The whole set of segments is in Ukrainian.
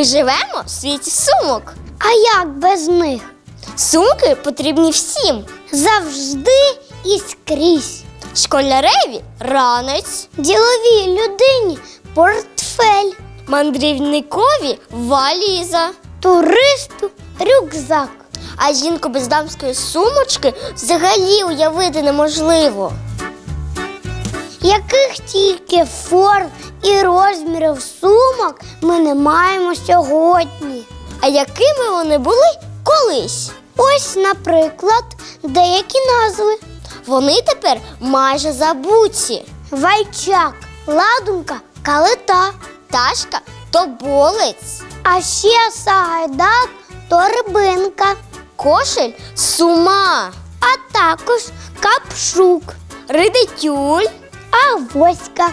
Ми живемо в світі сумок. А як без них? Сумки потрібні всім. Завжди і скрізь. Школяреві ранець, Діловій людині портфель, мандрівникові валіза. туристу рюкзак. А жінку без дамської сумочки взагалі уявити неможливо. Яких тільки форм і розмірів сумок ми не маємо сьогодні. А якими вони були колись? Ось, наприклад, деякі назви: Вони тепер майже забуті. Вайчак, ладунка, калита, Ташка тоболець, а ще сагайдак, торбинка, кошель сума, а також капшук, ридетюль. Авоська.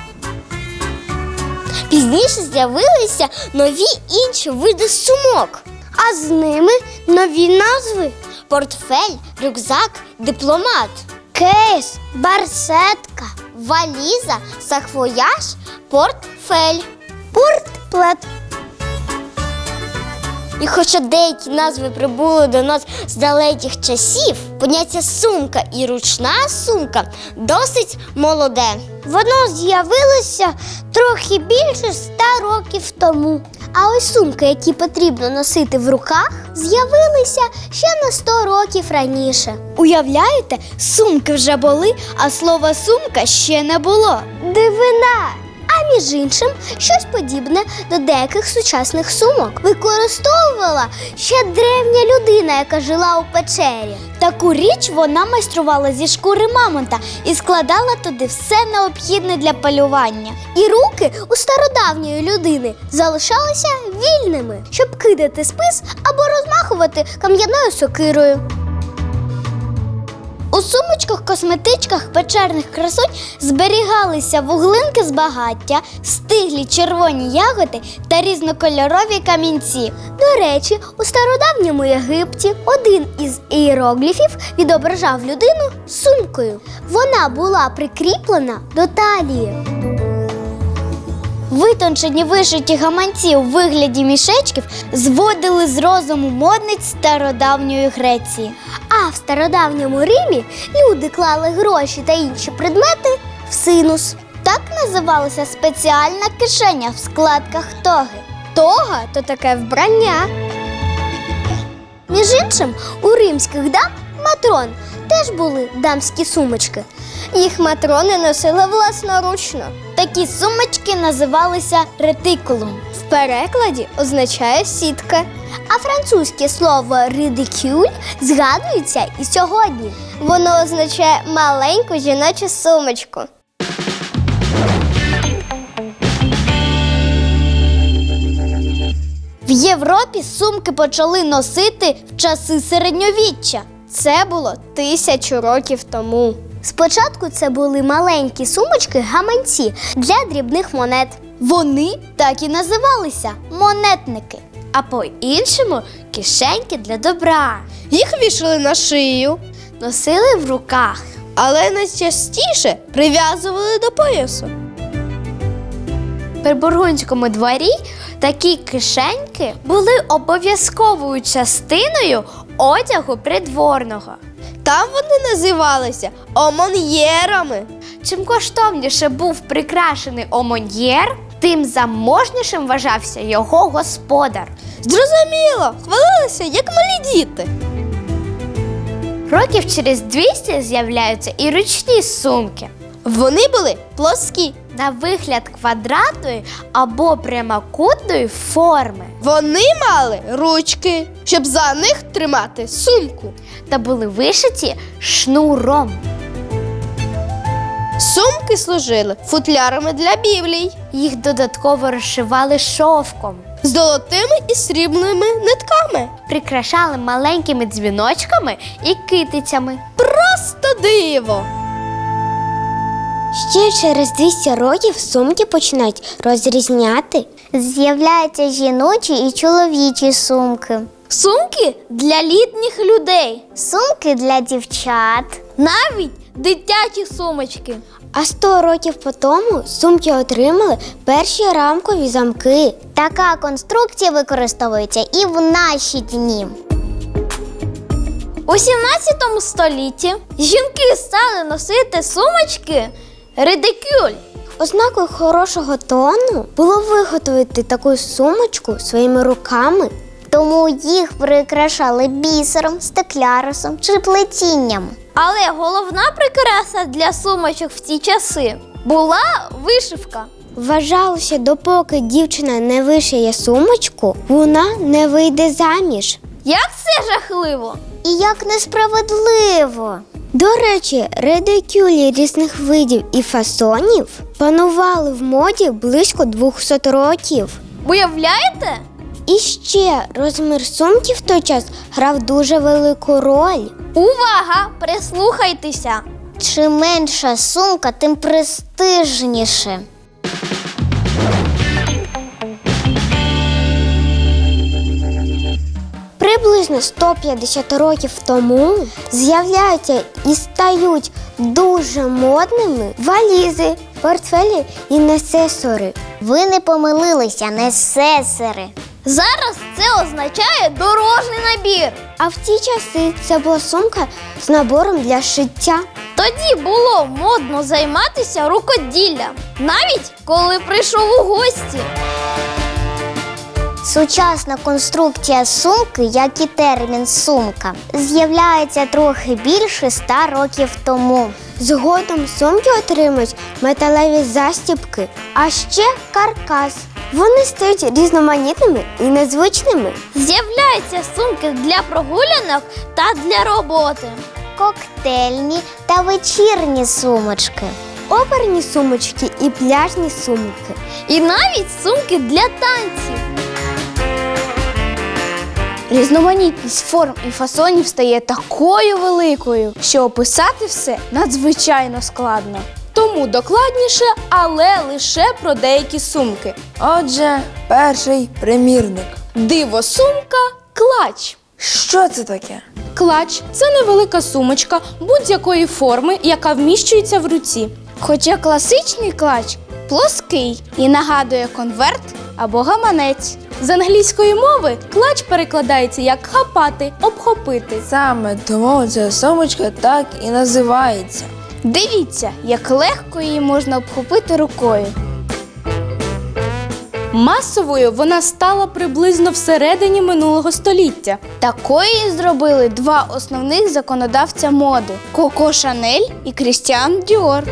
Пізніше з'явилися нові інші види сумок: А з ними нові назви: портфель, рюкзак, дипломат, кейс, барсетка, валіза, саквояж, портфель. портплет. І хоча деякі назви прибули до нас з далеких часів, поняття сумка і ручна сумка досить молоде. Воно з'явилося трохи більше ста років тому. А ось сумки, які потрібно носити в руках, з'явилися ще на 100 років раніше. Уявляєте, сумки вже були, а слова сумка ще не було. Дивина! Між іншим, щось подібне до деяких сучасних сумок використовувала ще древня людина, яка жила у печері. Таку річ вона майструвала зі шкури мамонта і складала туди все необхідне для полювання. І руки у стародавньої людини залишалися вільними, щоб кидати спис або розмахувати кам'яною сокирою. У сумочках, косметичках печерних красунь зберігалися вуглинки з багаття, стиглі червоні ягоди та різнокольорові камінці. До речі, у стародавньому Єгипті один із іерогліфів відображав людину сумкою. Вона була прикріплена до талії. Витончені вишиті гаманці у вигляді мішечків зводили з розуму модниць стародавньої Греції. А в стародавньому Римі люди клали гроші та інші предмети в синус. Так називалася спеціальна кишеня в складках тоги. Тога то таке вбрання. Між іншим, у римських дам матрон теж були дамські сумочки. Їх матрони носили власноручно. Такі сумочки називалися ретикулум. В перекладі означає сітка. А французьке слово «ridicule» згадується і сьогодні. Воно означає маленьку жіночу сумочку. В Європі сумки почали носити в часи середньовіччя. Це було тисячу років тому. Спочатку це були маленькі сумочки гаманці для дрібних монет. Вони так і називалися монетники. а по-іншому кишеньки для добра. Їх вішали на шию, носили в руках, але найчастіше прив'язували до поясу. При бургундському дворі такі кишеньки були обов'язковою частиною одягу придворного. Там вони називалися омоньєрами. Чим коштовніше був прикрашений омоньєр, тим заможнішим вважався його господар. Зрозуміло, хвалилися, як малі діти. Років через 200 з'являються і ручні сумки. Вони були плоскі, на вигляд квадратної або прямокутної форми. Вони мали ручки, щоб за них тримати сумку. Та були вишиті шнуром. Сумки служили футлярами для біблій. Їх додатково розшивали шовком. З золотими і срібними нитками. Прикрашали маленькими дзвіночками і китицями. Просто диво! Ще через 200 років сумки починають розрізняти. З'являються жіночі і чоловічі сумки. Сумки для літніх людей, Сумки для дівчат. навіть дитячі сумочки. А 100 років по тому сумки отримали перші рамкові замки. Така конструкція використовується і в наші дні. У 17 столітті жінки стали носити сумочки редикюль. Ознакою хорошого тону було виготовити таку сумочку своїми руками. Тому їх прикрашали бісером, стеклярусом чи плетінням. Але головна прикраса для сумочок в ті часи була вишивка. Вважалося, допоки дівчина не вишиє сумочку, вона не вийде заміж. Як це жахливо! І як несправедливо. До речі, редикюлі різних видів і фасонів панували в моді близько 200 років. Уявляєте? І ще розмір сумки в той час грав дуже велику роль. Увага! Прислухайтеся! Чим менша сумка, тим престижніше. Приблизно 150 років тому з'являються і стають дуже модними валізи, портфелі і несесори. Ви не помилилися, несесори. Зараз це означає дорожній набір. А в ті часи це була сумка з набором для шиття. Тоді було модно займатися рукоділлям, навіть коли прийшов у гості. Сучасна конструкція сумки, як і термін сумка, з'являється трохи більше ста років тому. Згодом сумки отримують металеві застібки, а ще каркас. Вони стають різноманітними і незвичними. З'являються сумки для прогулянок та для роботи. Коктейльні та вечірні сумочки. Оперні сумочки і пляжні сумки. І навіть сумки для танців. Різноманітність форм і фасонів стає такою великою, що описати все надзвичайно складно. Тому докладніше, але лише про деякі сумки. Отже, перший примірник. Диво сумка клач. Що це таке? Клач це невелика сумочка будь-якої форми, яка вміщується в руці. Хоча класичний клач плоский і нагадує конверт або гаманець. З англійської мови клач перекладається як хапати, обхопити. Саме тому ця сумочка так і називається. Дивіться, як легко її можна обхопити рукою. Масовою вона стала приблизно всередині минулого століття. Такої зробили два основних законодавця моди Коко Шанель і Крістіан Діор.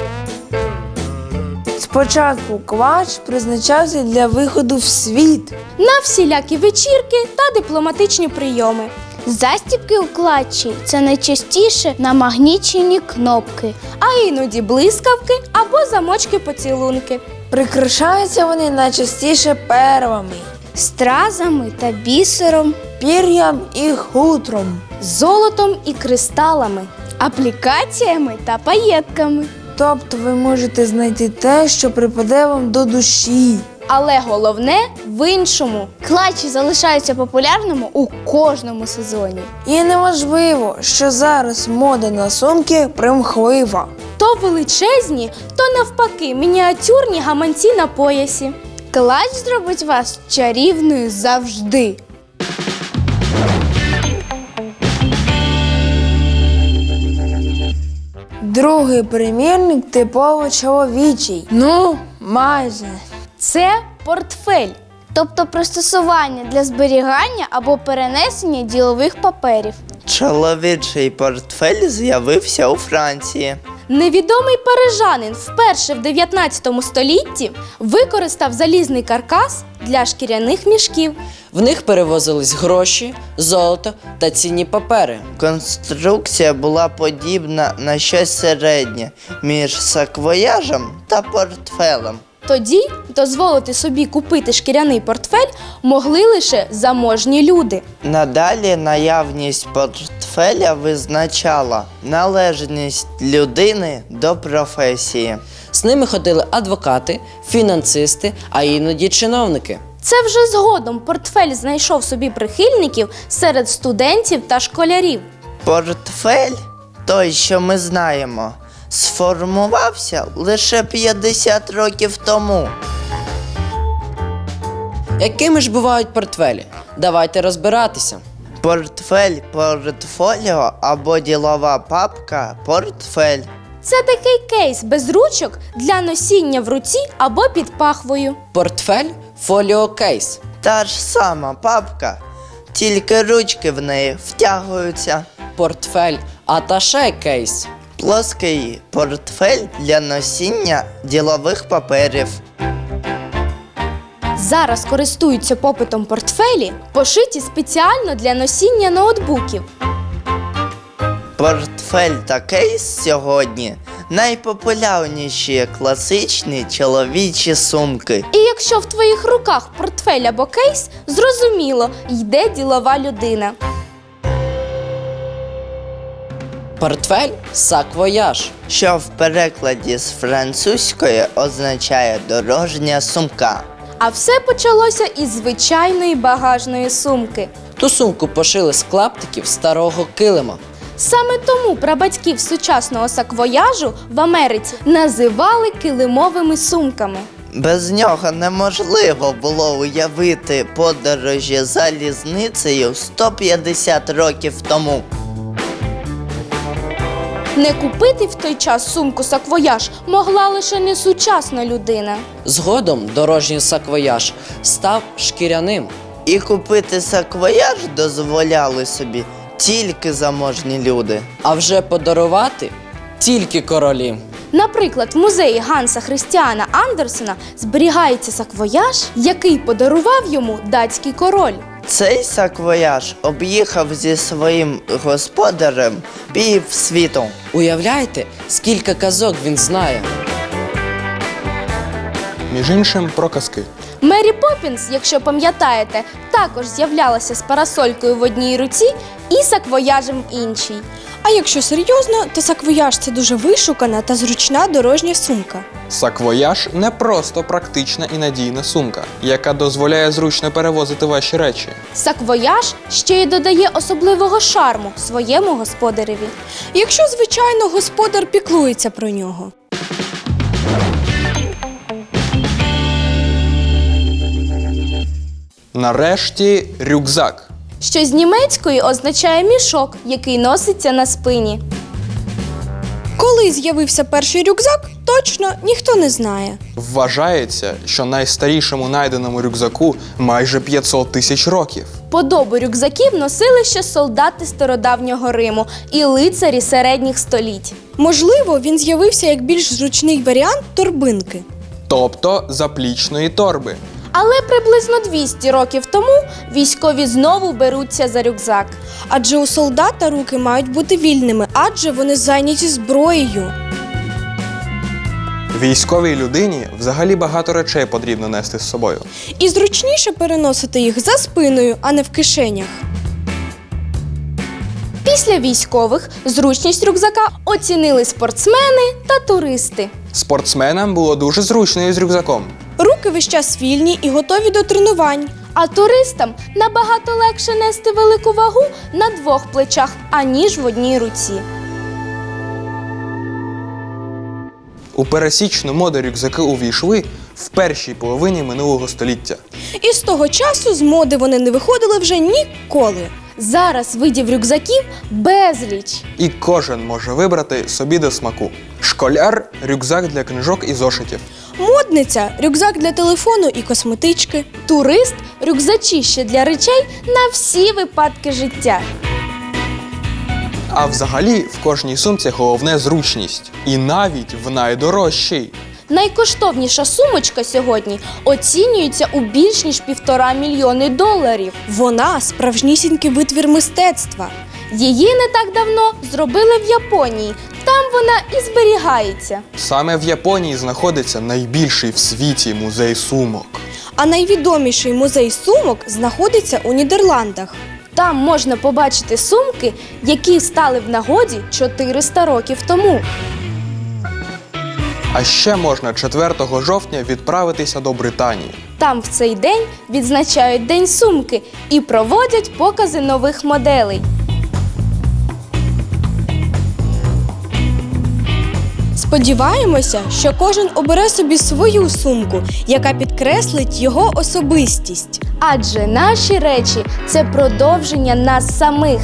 Спочатку квач призначався для виходу в світ. На всілякі вечірки та дипломатичні прийоми. Застібки у клатчі це найчастіше намагнічені кнопки. а іноді блискавки або замочки поцілунки. Прикрашаються вони найчастіше первами, Стразами та бісером, пір'ям і хутром. золотом і кристалами. аплікаціями та паєтками. Тобто ви можете знайти те, що припаде вам до душі. Але головне в іншому. Клатчі залишаються популярними у кожному сезоні. І неможливо, що зараз мода на сумки примхлива. То величезні, то навпаки мініатюрні гаманці на поясі. Клач зробить вас чарівною завжди. Другий примірник типово чоловічий. Ну, майже. Це портфель. Тобто пристосування для зберігання або перенесення ділових паперів. Чоловічий портфель з'явився у Франції. Невідомий парижанин вперше в 19 столітті використав залізний каркас для шкіряних мішків. В них перевозились гроші, золото та цінні папери. Конструкція була подібна на щось середнє між саквояжем та портфелем. Тоді дозволити собі купити шкіряний портфель могли лише заможні люди. Надалі наявність портфеля визначала належність людини до професії. З ними ходили адвокати, фінансисти, а іноді чиновники. Це вже згодом портфель знайшов собі прихильників серед студентів та школярів. Портфель, той, що ми знаємо, сформувався лише 50 років тому. Якими ж бувають портфелі? Давайте розбиратися. Портфель портфоліо або ділова папка портфель. Це такий кейс без ручок для носіння в руці або під пахвою. Портфель фоліокейс. Та ж сама папка, тільки ручки в неї втягуються. Портфель аташе кейс. Плоский портфель для носіння ділових паперів. Зараз користуються попитом портфелі, пошиті спеціально для носіння ноутбуків. Портфель та кейс сьогодні найпопулярніші класичні чоловічі сумки. І якщо в твоїх руках портфель або кейс, зрозуміло, йде ділова людина. Портфель саквояж. що в перекладі з французької означає дорожня сумка. А все почалося із звичайної багажної сумки. Ту сумку пошили з клаптиків старого килима. Саме тому прабатьків сучасного саквояжу в Америці називали килимовими сумками. Без нього неможливо було уявити подорожі залізницею 150 років тому. Не купити в той час сумку саквояж могла лише несучасна людина. Згодом дорожній саквояж став шкіряним. І купити саквояж дозволяли собі тільки заможні люди. А вже подарувати тільки королі. Наприклад, в музеї Ганса Христіана Андерсена зберігається саквояж, який подарував йому датський король. Цей саквояж об'їхав зі своїм господарем пів світу. Уявляєте, скільки казок він знає? Між іншим, про казки. Мері Поппінс, якщо пам'ятаєте, також з'являлася з парасолькою в одній руці і саквояжем в іншій. А якщо серйозно, то саквояж це дуже вишукана та зручна дорожня сумка. Саквояж не просто практична і надійна сумка, яка дозволяє зручно перевозити ваші речі. Саквояж ще й додає особливого шарму своєму господареві. Якщо, звичайно, господар піклується про нього. Нарешті рюкзак. Що з німецької означає мішок, який носиться на спині. Коли з'явився перший рюкзак, точно ніхто не знає. Вважається, що найстарішому найденому рюкзаку майже 500 тисяч років. Подобу рюкзаків носили ще солдати стародавнього Риму і лицарі середніх століть. Можливо, він з'явився як більш зручний варіант торбинки. Тобто заплічної торби. Але приблизно 200 років тому військові знову беруться за рюкзак. Адже у солдата руки мають бути вільними, адже вони зайняті зброєю. Військовій людині взагалі багато речей потрібно нести з собою. І зручніше переносити їх за спиною, а не в кишенях. Після військових зручність рюкзака оцінили спортсмени та туристи. Спортсменам було дуже зручно із рюкзаком. Руки весь час вільні і готові до тренувань. А туристам набагато легше нести велику вагу на двох плечах, аніж в одній руці. У пересічну моду рюкзаки увійшли в першій половині минулого століття. І з того часу з моди вони не виходили вже ніколи. Зараз видів рюкзаків безліч. І кожен може вибрати собі до смаку. Школяр рюкзак для книжок і зошитів. Модниця рюкзак для телефону і косметички. Турист рюкзачище для речей на всі випадки життя. А взагалі в кожній сумці головне зручність. І навіть в найдорожчій. Найкоштовніша сумочка сьогодні оцінюється у більш ніж півтора мільйони доларів. Вона справжнісінький витвір мистецтва. Її не так давно зробили в Японії. Там вона і зберігається. Саме в Японії знаходиться найбільший в світі музей сумок. А найвідоміший музей сумок знаходиться у Нідерландах. Там можна побачити сумки, які стали в нагоді 400 років тому. А ще можна 4 жовтня відправитися до Британії. Там в цей день відзначають День сумки і проводять покази нових моделей. Сподіваємося, що кожен обере собі свою сумку, яка підкреслить його особистість. Адже наші речі це продовження нас самих.